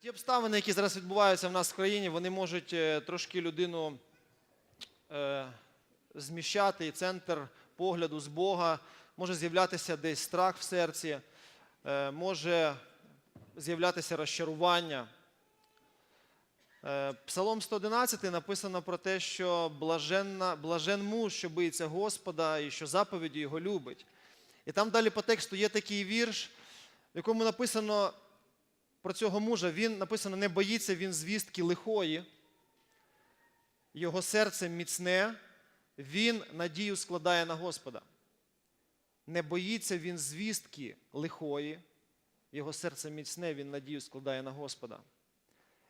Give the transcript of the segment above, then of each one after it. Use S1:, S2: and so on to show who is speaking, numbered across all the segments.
S1: Ті обставини, які зараз відбуваються в нас в країні, вони можуть е, трошки людину е, зміщати, і центр погляду з Бога, може з'являтися десь страх в серці, е, може з'являтися розчарування. Е, Псалом 111 написано про те, що блаженна, блажен муж, що боїться Господа і що заповіді його любить. І там далі по тексту є такий вірш, в якому написано про цього мужа, він написано, не боїться він звістки лихої, його серце міцне, він надію складає на Господа. Не боїться він звістки лихої, його серце міцне, він надію складає на Господа.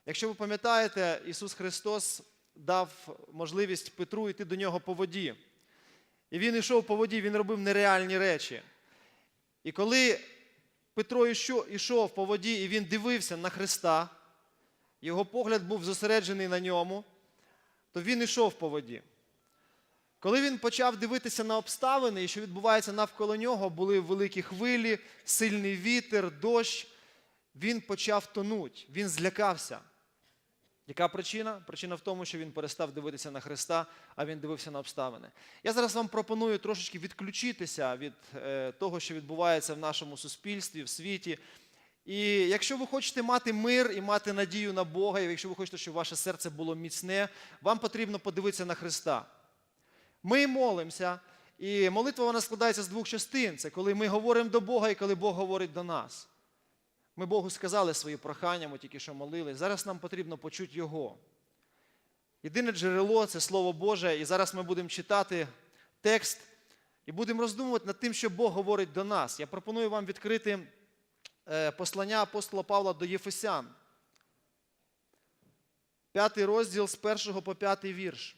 S1: Якщо ви пам'ятаєте, Ісус Христос дав можливість Петру йти до нього по воді. І він йшов по воді, він робив нереальні речі. І коли Петро йшов по воді і він дивився на Христа, його погляд був зосереджений на ньому, то він йшов по воді. Коли він почав дивитися на обставини, і що відбувається навколо нього, були великі хвилі, сильний вітер, дощ, він почав тонути, він злякався. Яка причина? Причина в тому, що він перестав дивитися на Христа, а він дивився на обставини. Я зараз вам пропоную трошечки відключитися від е, того, що відбувається в нашому суспільстві, в світі. І якщо ви хочете мати мир і мати надію на Бога, і якщо ви хочете, щоб ваше серце було міцне, вам потрібно подивитися на Христа. Ми молимося, і молитва вона складається з двох частин. Це коли ми говоримо до Бога і коли Бог говорить до нас. Ми Богу сказали свої прохання, ми тільки що молились. Зараз нам потрібно почути Його. Єдине джерело це Слово Боже, і зараз ми будемо читати текст і будемо роздумувати над тим, що Бог говорить до нас. Я пропоную вам відкрити е, послання апостола Павла до Єфесян. П'ятий розділ з першого по п'ятий вірш.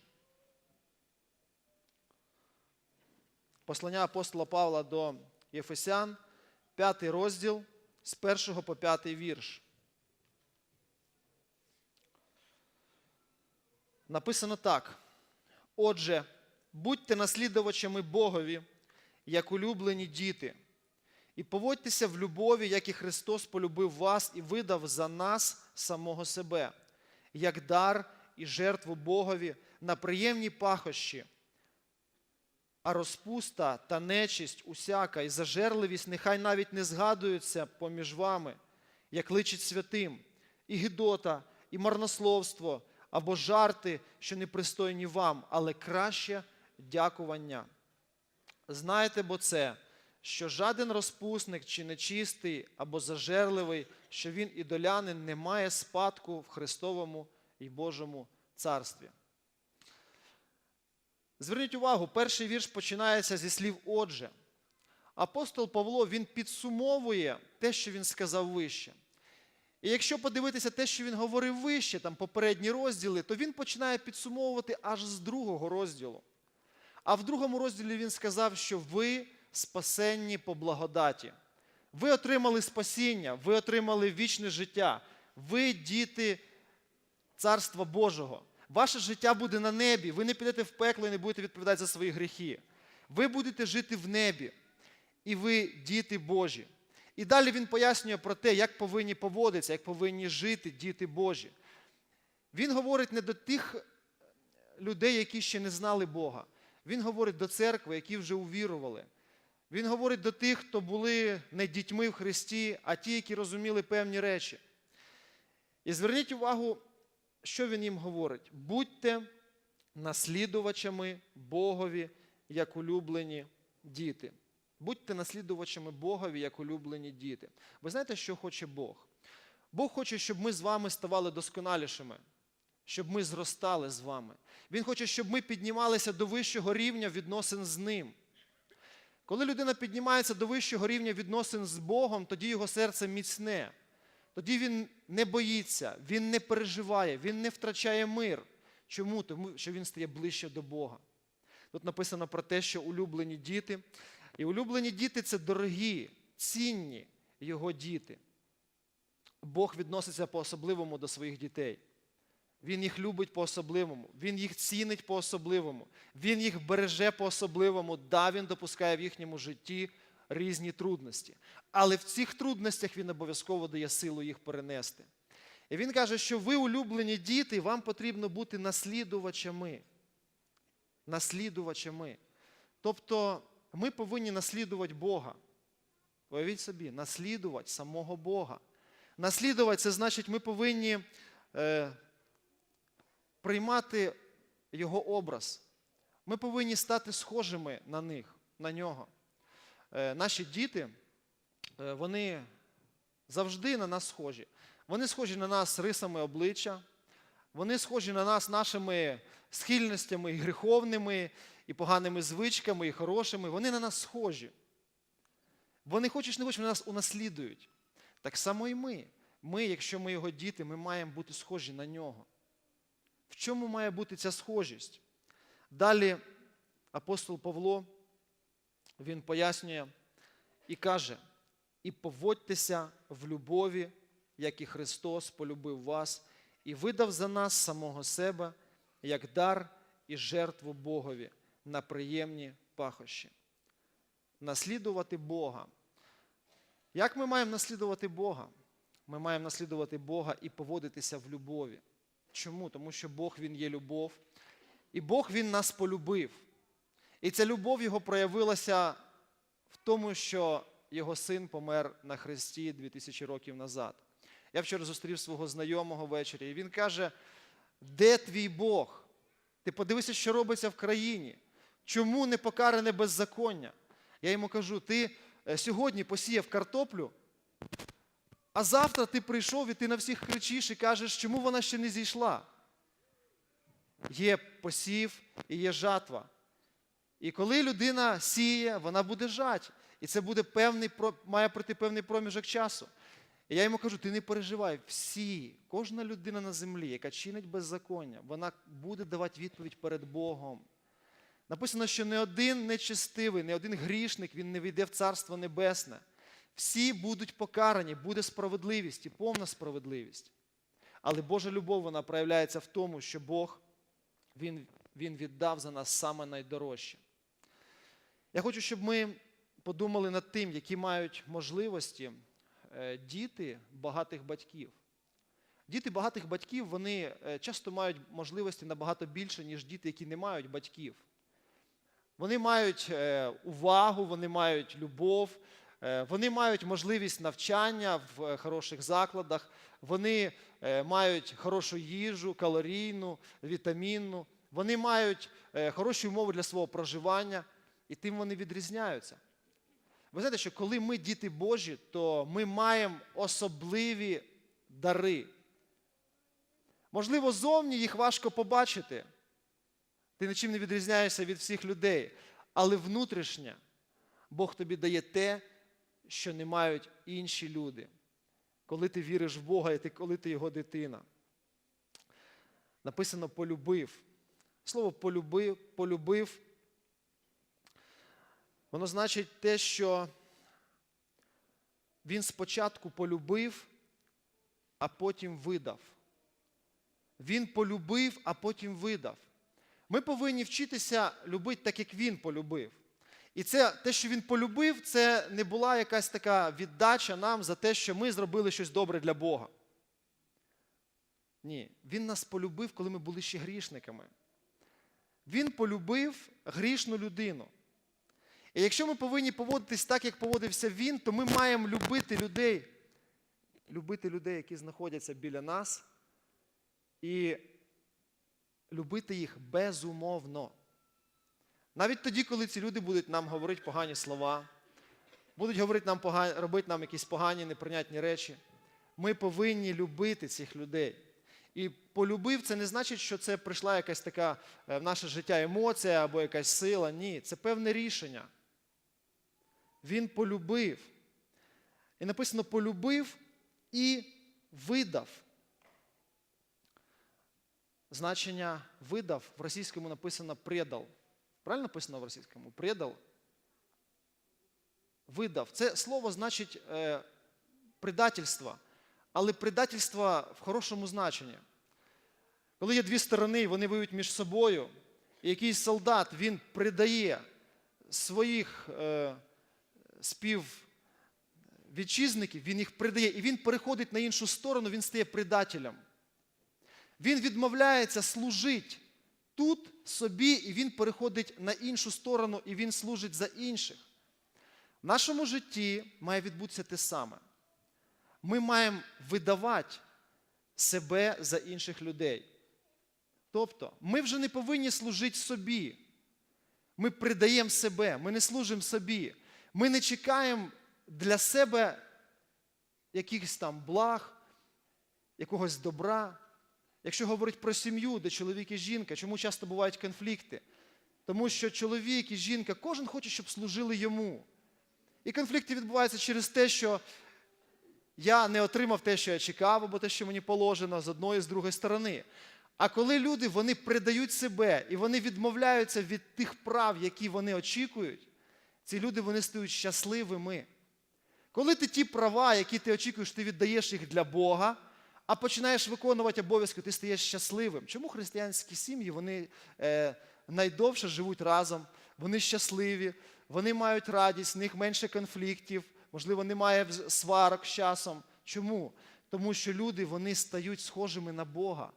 S1: Послання апостола Павла до Єфесян, п'ятий розділ з першого по п'ятий вірш. Написано так. Отже, будьте наслідувачами Богові, як улюблені діти, і поводьтеся в любові, як і Христос полюбив вас і видав за нас самого себе, як дар і жертву Богові на приємні пахощі. А розпуста та нечисть усяка і зажерливість нехай навіть не згадуються поміж вами, як личить святим, і гидота, і марнословство, або жарти, що непристойні вам, але краще дякування. Знайте бо це, що жаден розпусник чи нечистий, або зажерливий, що він ідолянин, не має спадку в Христовому і Божому царстві. Зверніть увагу, перший вірш починається зі слів Отже. Апостол Павло він підсумовує те, що він сказав вище. І якщо подивитися те, що він говорив вище, там попередні розділи, то він починає підсумовувати аж з другого розділу. А в другому розділі він сказав, що ви спасенні по благодаті. Ви отримали спасіння, ви отримали вічне життя, ви діти Царства Божого. Ваше життя буде на небі, ви не підете в пекло і не будете відповідати за свої гріхи. Ви будете жити в небі, і ви діти Божі. І далі він пояснює про те, як повинні поводитися, як повинні жити діти Божі. Він говорить не до тих людей, які ще не знали Бога. Він говорить до церкви, які вже увірували. Він говорить до тих, хто були не дітьми в Христі, а ті, які розуміли певні речі. І зверніть увагу, що він їм говорить? Будьте наслідувачами Богові, як улюблені діти. Будьте наслідувачами Богові, як улюблені діти. Ви знаєте, що хоче Бог? Бог хоче, щоб ми з вами ставали досконалішими, щоб ми зростали з вами. Він хоче, щоб ми піднімалися до вищого рівня відносин з Ним. Коли людина піднімається до вищого рівня відносин з Богом, тоді його серце міцне. Тоді він не боїться, він не переживає, він не втрачає мир. Чому? Тому що він стає ближче до Бога. Тут написано про те, що улюблені діти. І улюблені діти це дорогі, цінні його діти. Бог відноситься по-особливому до своїх дітей. Він їх любить по-особливому, Він їх цінить по-особливому, Він їх береже по-особливому, да, Він допускає в їхньому житті різні трудності. Але в цих трудностях Він обов'язково дає силу їх перенести. І він каже, що ви, улюблені діти, вам потрібно бути наслідувачами. Наслідувачами. Тобто ми повинні наслідувати Бога. Уявіть собі, наслідувати самого Бога. Наслідувати це значить, ми повинні е, приймати Його образ. Ми повинні стати схожими на них, на нього. Е, наші діти, е, вони завжди на нас схожі. Вони схожі на нас рисами обличчя, вони схожі на нас нашими схильностями і гріховними, і поганими звичками, і хорошими. Вони на нас схожі. Вони хочеш не хочеш, вони нас унаслідують. Так само і ми. Ми, якщо ми його діти, ми маємо бути схожі на нього. В чому має бути ця схожість? Далі апостол Павло, він пояснює і каже: і поводьтеся в любові, як і Христос полюбив вас, і видав за нас самого себе, як дар і жертву Богові на приємні пахощі. Наслідувати Бога. Як ми маємо наслідувати Бога? Ми маємо наслідувати Бога і поводитися в любові. Чому? Тому що Бог Він є любов. І Бог Він нас полюбив. І ця любов Його проявилася в тому, що Його син помер на Христі 2000 років назад. Я вчора зустрів свого знайомого ввечері, і він каже: де твій Бог? Ти подивися, що робиться в країні. Чому не покаране беззаконня? Я йому кажу: ти е, сьогодні посіяв картоплю, а завтра ти прийшов і ти на всіх кричиш і кажеш, чому вона ще не зійшла. Є посів і є жатва. І коли людина сіє, вона буде жать. І це буде певний, має пройти певний проміжок часу. І я йому кажу: ти не переживай, всі, кожна людина на землі, яка чинить беззаконня, вона буде давати відповідь перед Богом. Написано, що не один нечестивий, не один грішник він не війде в Царство Небесне. Всі будуть покарані, буде справедливість і повна справедливість. Але Божа любов вона проявляється в тому, що Бог він, він віддав за нас саме найдорожче. Я хочу, щоб ми подумали над тим, які мають можливості е, діти багатих батьків. Діти багатих батьків вони е, часто мають можливості набагато більше, ніж діти, які не мають батьків. Вони мають е, увагу, вони мають любов, вони мають можливість навчання в хороших закладах, вони мають хорошу їжу, калорійну, вітамінну, вони мають хороші умови для свого проживання, і тим вони відрізняються. Ви знаєте, що коли ми діти Божі, то ми маємо особливі дари. Можливо, зовні їх важко побачити. Ти нічим не відрізняєшся від всіх людей. Але внутрішнє Бог тобі дає те, що не мають інші люди. Коли ти віриш в Бога і ти, коли ти його дитина. Написано полюбив. Слово полюбив, полюбив. Воно значить те, що він спочатку полюбив, а потім видав. Він полюбив, а потім видав. Ми повинні вчитися любити так, як він полюбив. І це те, що він полюбив, це не була якась така віддача нам за те, що ми зробили щось добре для Бога. Ні, він нас полюбив, коли ми були ще грішниками. Він полюбив грішну людину. І якщо ми повинні поводитись так, як поводився він, то ми маємо любити людей, любити людей, які знаходяться біля нас, і любити їх безумовно. Навіть тоді, коли ці люди будуть нам говорити погані слова, будуть говорити нам погані, робити нам якісь погані, неприйнятні речі, ми повинні любити цих людей. І полюбив це не значить, що це прийшла якась така е, в наше життя емоція або якась сила. Ні, це певне рішення. Він полюбив. І написано полюбив і видав. Значення видав в російському написано предал. Правильно написано в російському? Предал. Видав. Це слово значить е, предательство, але предательство в хорошому значенні. Коли є дві сторони, вони воюють між собою, і якийсь солдат він предає своїх е, спів вітчизників, він їх придає, і він переходить на іншу сторону, він стає предателем. Він відмовляється служити тут собі, і він переходить на іншу сторону, і він служить за інших. В нашому житті має відбутися те саме. Ми маємо видавати себе за інших людей. Тобто, ми вже не повинні служити собі. Ми придаємо себе, ми не служимо собі. Ми не чекаємо для себе якихось там благ, якогось добра. Якщо говорить про сім'ю, де чоловік і жінка, чому часто бувають конфлікти? Тому що чоловік і жінка, кожен хоче, щоб служили йому. І конфлікти відбуваються через те, що я не отримав те, що я чекав, або те, що мені положено з одної з другої сторони. А коли люди вони придають себе і вони відмовляються від тих прав, які вони очікують, ці люди вони стають щасливими. Коли ти ті права, які ти очікуєш, ти віддаєш їх для Бога, а починаєш виконувати обов'язки, ти стаєш щасливим. Чому християнські сім'ї вони е, найдовше живуть разом, вони щасливі, вони мають радість, в них менше конфліктів, можливо, немає сварок з часом. Чому? Тому що люди вони стають схожими на Бога.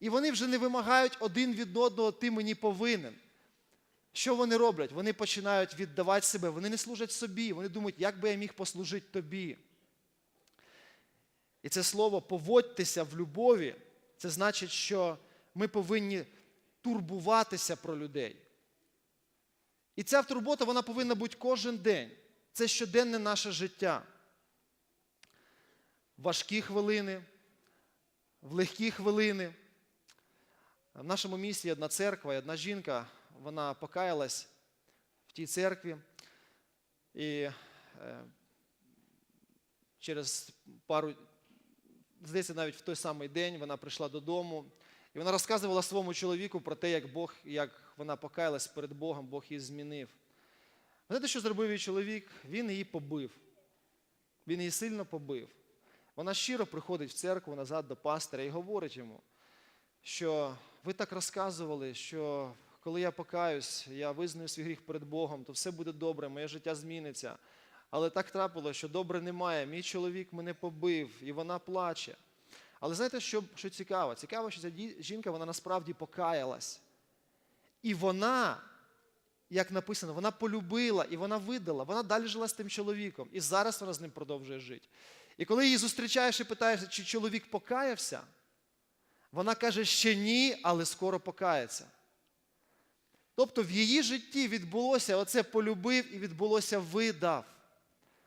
S1: І вони вже не вимагають один від одного, ти мені повинен. Що вони роблять? Вони починають віддавати себе, вони не служать собі, вони думають, як би я міг послужити тобі. І це слово поводьтеся в любові, це значить, що ми повинні турбуватися про людей. І ця турбота вона повинна бути кожен день. Це щоденне наше життя. Важкі хвилини, в легкі хвилини. В нашому місті є одна церква, одна жінка, вона покаялась в тій церкві. І е, через пару, здається, навіть в той самий день вона прийшла додому. І вона розказувала своєму чоловіку про те, як Бог, як вона покаялась перед Богом, Бог її змінив. Знаєте, що зробив її чоловік? Він її побив. Він її сильно побив. Вона щиро приходить в церкву назад до пастора і говорить йому, що ви так розказували, що коли я покаюсь, я визнаю свій гріх перед Богом, то все буде добре, моє життя зміниться. Але так трапило, що добре немає. Мій чоловік мене побив, і вона плаче. Але знаєте, що, що цікаво? Цікаво, що ця жінка вона насправді покаялась. І вона, як написано, вона полюбила і вона видала, вона далі жила з тим чоловіком. І зараз вона з ним продовжує жити. І коли її зустрічаєш і питаєш, чи чоловік покаявся, вона каже, ще ні, але скоро покається. Тобто в її житті відбулося оце полюбив і відбулося видав.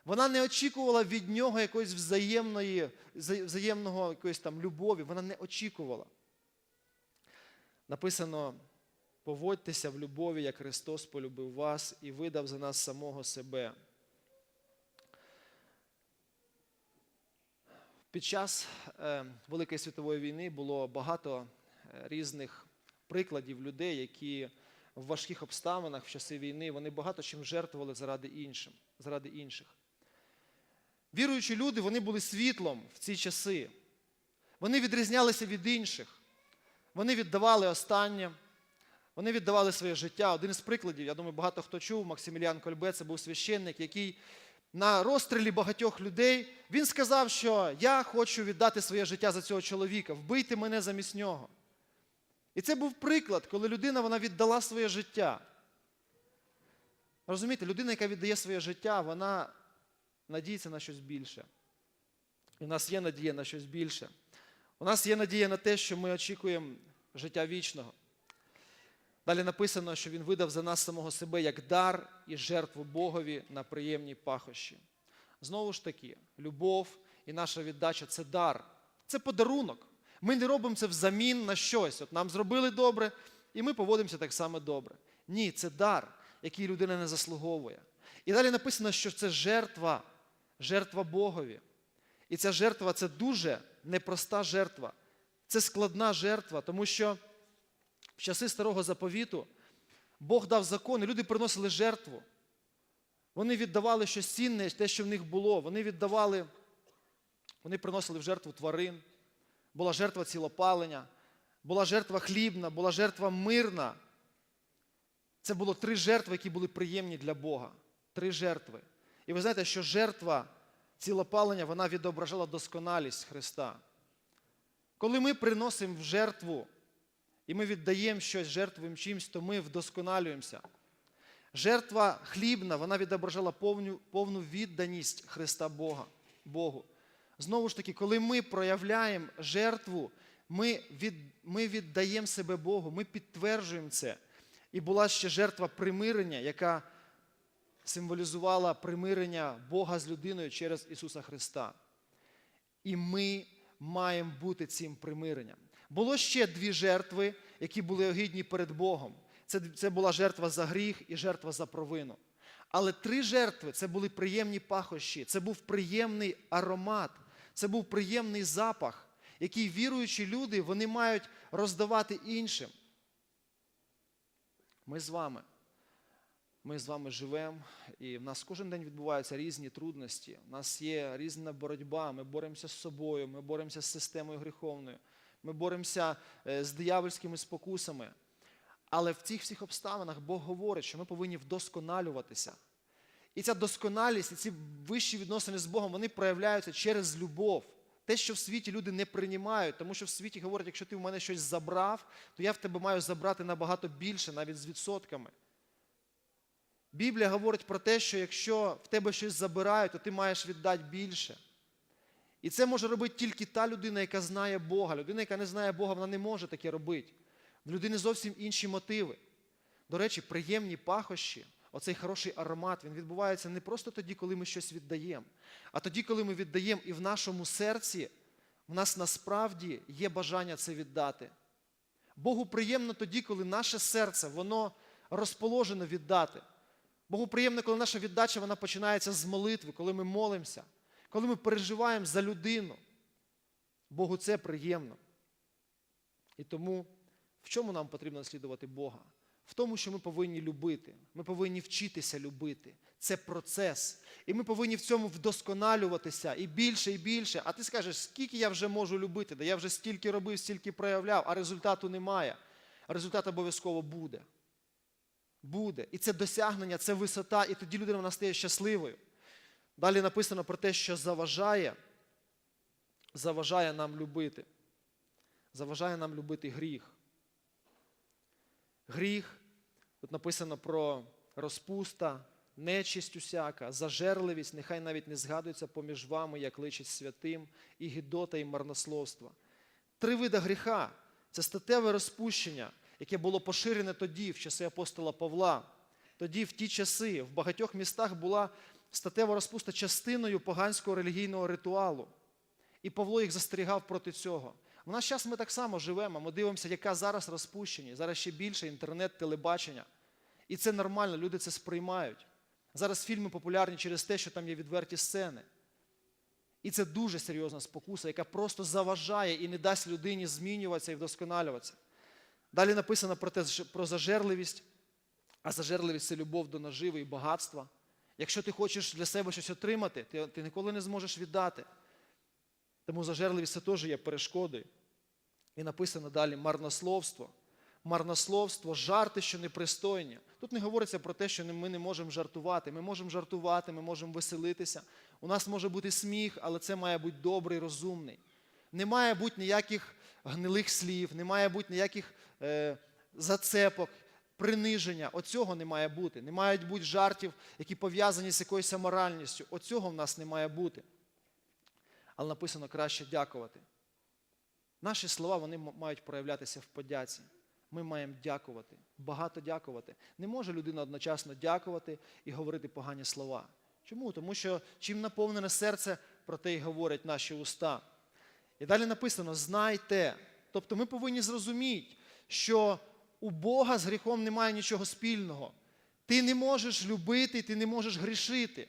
S1: Вона не очікувала від нього якоїсь взаємної, взаємного якоїсь там любові. Вона не очікувала. Написано: поводьтеся в любові, як Христос полюбив вас і видав за нас самого себе. Під час е, Великої світової війни було багато е, різних прикладів людей, які в важких обставинах в часи війни вони багато чим жертвували заради, іншим, заради інших. Віруючі люди вони були світлом в ці часи. Вони відрізнялися від інших. Вони віддавали останнє, вони віддавали своє життя. Один із прикладів, я думаю, багато хто чув, Максиміліан Кольбе, це був священник, який на розстрілі багатьох людей він сказав, що я хочу віддати своє життя за цього чоловіка, вбийте мене замість нього. І це був приклад, коли людина вона віддала своє життя. Розумієте, людина, яка віддає своє життя, вона надіється на щось більше. І в нас є надія на щось більше. У нас є надія на те, що ми очікуємо життя вічного. Далі написано, що Він видав за нас самого себе як дар і жертву Богові на приємні пахощі. Знову ж таки, любов і наша віддача це дар, це подарунок. Ми не робимо це взамін на щось. От нам зробили добре, і ми поводимося так само добре. Ні, це дар, який людина не заслуговує. І далі написано, що це жертва, жертва Богові. І ця жертва це дуже непроста жертва. Це складна жертва, тому що в часи старого заповіту Бог дав закон, і люди приносили жертву. Вони віддавали щось цінне, те, що в них було. Вони віддавали, вони приносили в жертву тварин, була жертва цілопалення, була жертва хлібна, була жертва мирна. Це було три жертви, які були приємні для Бога. Три жертви. І ви знаєте, що жертва цілопалення вона відображала досконалість Христа. Коли ми приносимо в жертву і ми віддаємо щось жертвуємо чимось, то ми вдосконалюємося. Жертва хлібна, вона відображала повну, повну відданість Христа Бога, Богу. Знову ж таки, коли ми проявляємо жертву, ми, від, ми віддаємо себе Богу, ми підтверджуємо це. І була ще жертва примирення, яка символізувала примирення Бога з людиною через Ісуса Христа. І ми маємо бути цим примиренням. Було ще дві жертви, які були огидні перед Богом. Це, це була жертва за гріх і жертва за провину. Але три жертви це були приємні пахощі, це був приємний аромат, це був приємний запах, який віруючі люди вони мають роздавати іншим. Ми з вами. Ми з вами живемо, і в нас кожен день відбуваються різні трудності. У нас є різна боротьба. Ми боремося з собою, ми боремося з системою гріховною, ми боремося е, з диявольськими спокусами. Але в цих всіх обставинах Бог говорить, що ми повинні вдосконалюватися. І ця досконалість, і ці вищі відносини з Богом, вони проявляються через любов. Те, що в світі люди не приймають, тому що в світі говорять, якщо ти в мене щось забрав, то я в тебе маю забрати набагато більше, навіть з відсотками. Біблія говорить про те, що якщо в тебе щось забирають, то ти маєш віддати більше. І це може робити тільки та людина, яка знає Бога. Людина, яка не знає Бога, вона не може таке робити. В людини зовсім інші мотиви. До речі, приємні пахощі, оцей хороший аромат, він відбувається не просто тоді, коли ми щось віддаємо, а тоді, коли ми віддаємо і в нашому серці, в нас насправді є бажання це віддати. Богу приємно тоді, коли наше серце, воно розположено віддати. Богу приємно, коли наша віддача вона починається з молитви, коли ми молимося, коли ми переживаємо за людину. Богу це приємно. І тому в чому нам потрібно наслідувати Бога? В тому, що ми повинні любити, ми повинні вчитися любити. Це процес. І ми повинні в цьому вдосконалюватися і більше, і більше. А ти скажеш, скільки я вже можу любити? Да я вже стільки робив, стільки проявляв, а результату немає. Результат обов'язково буде. Буде. І це досягнення, це висота, і тоді людина вона стає щасливою. Далі написано про те, що заважає, заважає нам любити. Заважає нам любити гріх. Гріх, тут написано про розпуста, нечисть усяка, зажерливість, нехай навіть не згадується поміж вами, як личить святим, і гідота, і марнословство. Три види гріха це статеве розпущення, яке було поширене тоді, в часи апостола Павла. Тоді, в ті часи, в багатьох містах була статева розпуста частиною поганського релігійного ритуалу. І Павло їх застерігав проти цього. В наш час ми так само живемо. Ми дивимося, яка зараз розпущення. Зараз ще більше інтернет, телебачення. І це нормально, люди це сприймають. Зараз фільми популярні через те, що там є відверті сцени. І це дуже серйозна спокуса, яка просто заважає і не дасть людині змінюватися і вдосконалюватися. Далі написано про те, про зажерливість, а зажерливість це любов до наживи і багатства. Якщо ти хочеш для себе щось отримати, ти, ти ніколи не зможеш віддати. Тому зажерливість це теж є перешкодою. І написано далі марнословство. Марнословство, жарти, що непристойні. Тут не говориться про те, що ми не можемо жартувати. Ми можемо жартувати, ми можемо веселитися. У нас може бути сміх, але це має бути добрий, розумний. Не має бути ніяких гнилих слів, не має бути ніяких е, зацепок, приниження. Оцього не має бути. Не мають бути жартів, які пов'язані з якоюсь аморальністю. Оцього в нас не має бути. Але написано краще дякувати. Наші слова вони мають проявлятися в подяці. Ми маємо дякувати, багато дякувати. Не може людина одночасно дякувати і говорити погані слова. Чому? Тому що чим наповнене серце, про те й говорять наші уста. І далі написано: знайте. Тобто ми повинні зрозуміти, що у Бога з гріхом немає нічого спільного. Ти не можеш любити, ти не можеш грішити.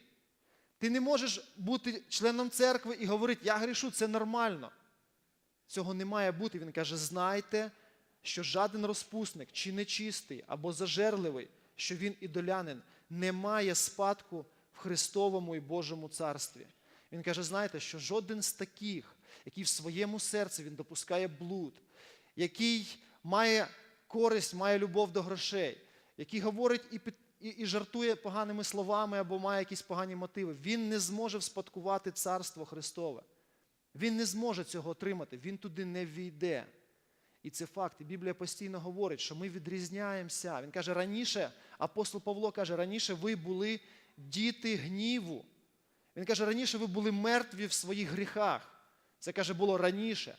S1: Ти не можеш бути членом церкви і говорити, я грішу, це нормально. Цього не має бути. Він каже, знайте, що жаден розпусник, чи нечистий, або зажерливий, що він ідолянин, не має спадку в Христовому і Божому царстві. Він каже, знаєте, що жоден з таких, який в своєму серці він допускає блуд, який має користь, має любов до грошей, який говорить і, під, і, і жартує поганими словами або має якісь погані мотиви, він не зможе вспадкувати Царство Христове. Він не зможе цього отримати, він туди не війде. І це факт. І Біблія постійно говорить, що ми відрізняємося. Він каже, раніше, апостол Павло каже, раніше ви були діти гніву. Він каже, раніше ви були мертві в своїх гріхах. Це каже, було раніше.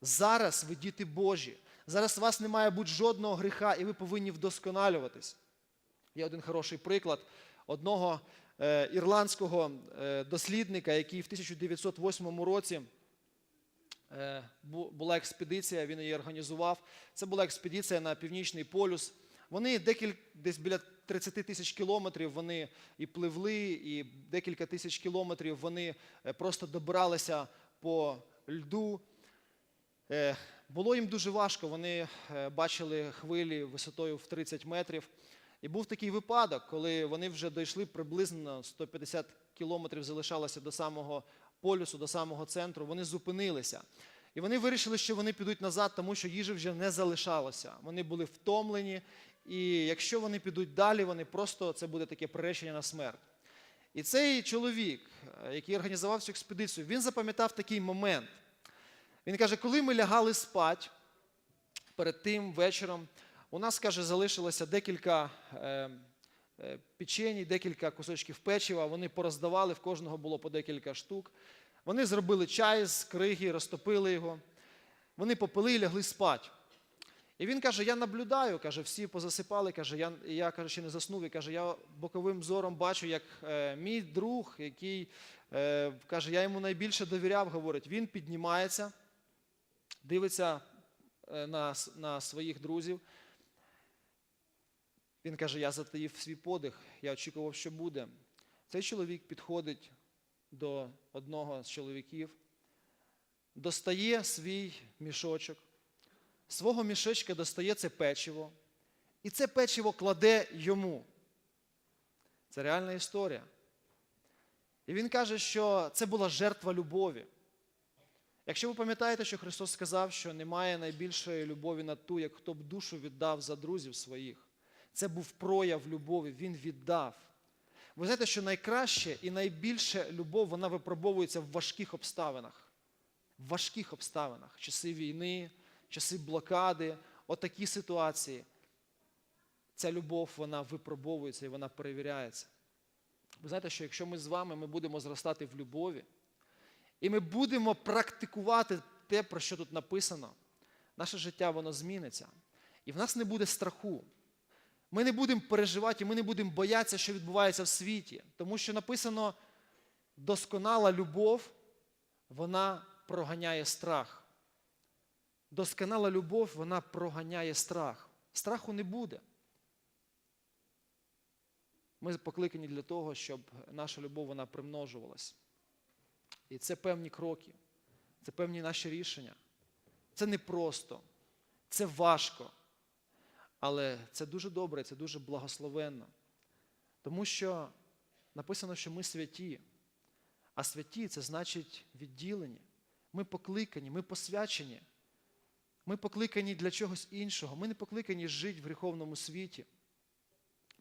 S1: Зараз ви діти Божі. Зараз у вас не має бути жодного гріха, і ви повинні вдосконалюватись. Є один хороший приклад одного е, ірландського е, дослідника, який в 1908 році е, була експедиція, він її організував. Це була експедиція на Північний полюс. Вони декіль, десь біля 30 тисяч кілометрів вони і пливли, і декілька тисяч кілометрів вони просто добиралися по льду. Було їм дуже важко. Вони бачили хвилі висотою в 30 метрів. І був такий випадок, коли вони вже дійшли приблизно 150 кілометрів, залишалося до самого полюсу, до самого центру. Вони зупинилися. І вони вирішили, що вони підуть назад, тому що їжі вже не залишалося. Вони були втомлені, і якщо вони підуть далі, вони просто це буде таке приречення на смерть. І цей чоловік, е, який організував цю експедицію, він запам'ятав такий момент. Він каже, коли ми лягали спать перед тим вечором, у нас, каже, залишилося декілька е, е, печені, декілька кусочків печива. Вони пороздавали, в кожного було по декілька штук. Вони зробили чай з криги, розтопили його. Вони попили і лягли спать. І він каже: я наблюдаю, каже, всі позасипали, каже, я, я каже, ще не заснув. І каже, я боковим зором бачу, як е, мій друг, який е, каже, я йому найбільше довіряв, говорить, він піднімається, дивиться е, на, на своїх друзів. Він каже: Я затаїв свій подих, я очікував, що буде. Цей чоловік підходить до одного з чоловіків, достає свій мішочок, свого мішечка достає це печиво, і це печиво кладе йому. Це реальна історія. І він каже, що це була жертва любові. Якщо ви пам'ятаєте, що Христос сказав, що немає найбільшої любові на ту, як хто б душу віддав за друзів своїх. Це був прояв любові, він віддав. Ви знаєте, що найкраще і найбільше любов вона випробовується в важких обставинах. В важких обставинах. Часи війни, часи блокади, отакі ситуації. Ця любов вона випробовується і вона перевіряється. Ви знаєте, що якщо ми з вами ми будемо зростати в любові, і ми будемо практикувати те, про що тут написано, наше життя воно зміниться. І в нас не буде страху. Ми не будемо переживати, ми не будемо боятися, що відбувається в світі. Тому що написано, досконала любов, вона проганяє страх. Досконала любов, вона проганяє страх. Страху не буде. Ми покликані для того, щоб наша любов вона примножувалась. І це певні кроки, це певні наші рішення. Це не просто, це важко. Але це дуже добре, це дуже благословенно. Тому що написано, що ми святі. А святі це значить відділені. Ми покликані, ми посвячені. Ми покликані для чогось іншого. Ми не покликані жити в гріховному світі.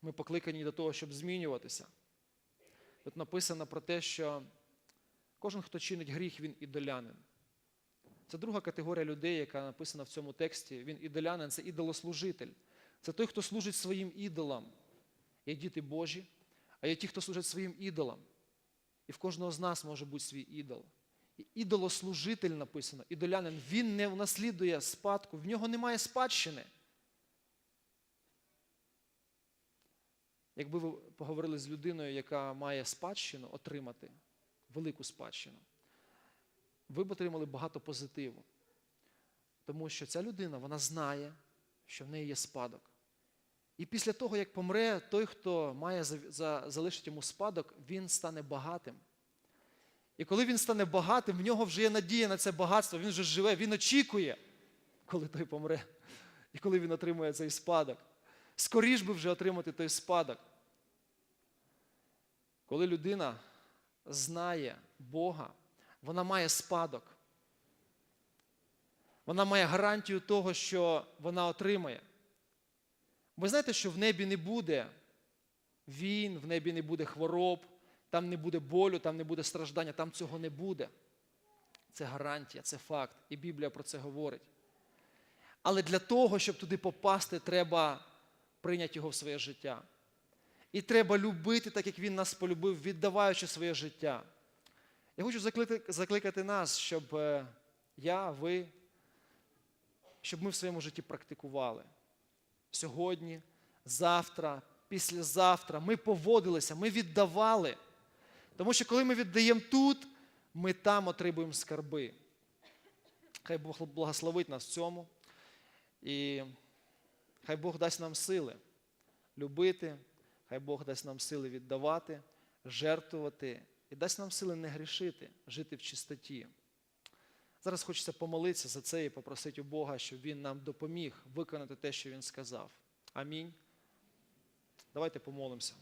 S1: Ми покликані до того, щоб змінюватися. Тут написано про те, що кожен, хто чинить гріх, він ідолянин. Це друга категорія людей, яка написана в цьому тексті. Він ідолянин, це ідолослужитель. Це той, хто служить своїм ідолам. Є діти Божі, а є ті, хто служать своїм ідолам. І в кожного з нас може бути свій ідол. І ідолослужитель написано, ідолянин, він не унаслідує спадку, в нього немає спадщини. Якби ви поговорили з людиною, яка має спадщину отримати, велику спадщину, ви б отримали багато позитиву. Тому що ця людина, вона знає, що в неї є спадок. І після того, як помре, той, хто має за, за, залишить йому спадок, він стане багатим. І коли він стане багатим, в нього вже є надія на це багатство, він вже живе, він очікує, коли той помре, і коли він отримує цей спадок. Скоріш би вже отримати той спадок. Коли людина знає Бога, вона має спадок. Вона має гарантію того, що вона отримає. Ви знаєте, що в небі не буде війн, в небі не буде хвороб, там не буде болю, там не буде страждання, там цього не буде. Це гарантія, це факт. І Біблія про це говорить. Але для того, щоб туди попасти, треба прийняти його в своє життя. І треба любити, так як він нас полюбив, віддаваючи своє життя. Я хочу закликати, нас, щоб е, я, ви, щоб ми в своєму житті практикували. Сьогодні, завтра, післязавтра ми поводилися, ми віддавали. Тому що коли ми віддаємо тут, ми там отримуємо скарби. Хай Бог благословить нас в цьому. І хай Бог дасть нам сили любити, хай Бог дасть нам сили віддавати, жертвувати і дасть нам сили не грішити, жити в чистоті. Зараз хочеться помолитися за це і попросити у Бога, щоб Він нам допоміг виконати те, що Він сказав. Амінь. Давайте помолимося.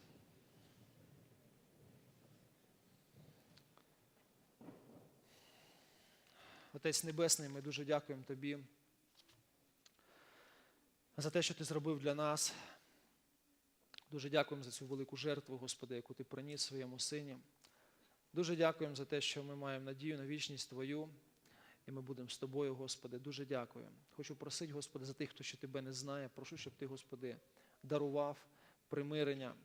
S1: Отець Небесний, ми дуже дякуємо Тобі за те, що Ти зробив для нас. Дуже дякуємо за цю велику жертву, Господи, яку Ти приніс своєму сині. Дуже дякуємо за те, що ми маємо надію на вічність Твою, і ми будемо з Тобою, Господи. Дуже дякую. Хочу просити, Господи, за тих, хто ще Тебе не знає. Прошу, щоб Ти, Господи, дарував примирення.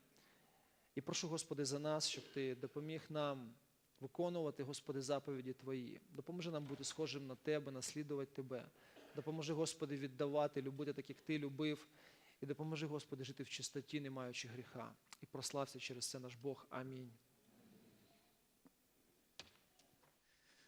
S1: І прошу, Господи, за нас, щоб Ти допоміг нам виконувати, Господи, заповіді Твої. Допоможи нам бути схожим на Тебе, наслідувати Тебе. Допоможи, Господи, віддавати, любити так, як Ти любив. І допоможи, Господи, жити в чистоті, не маючи гріха. І прослався через це наш Бог. Амінь.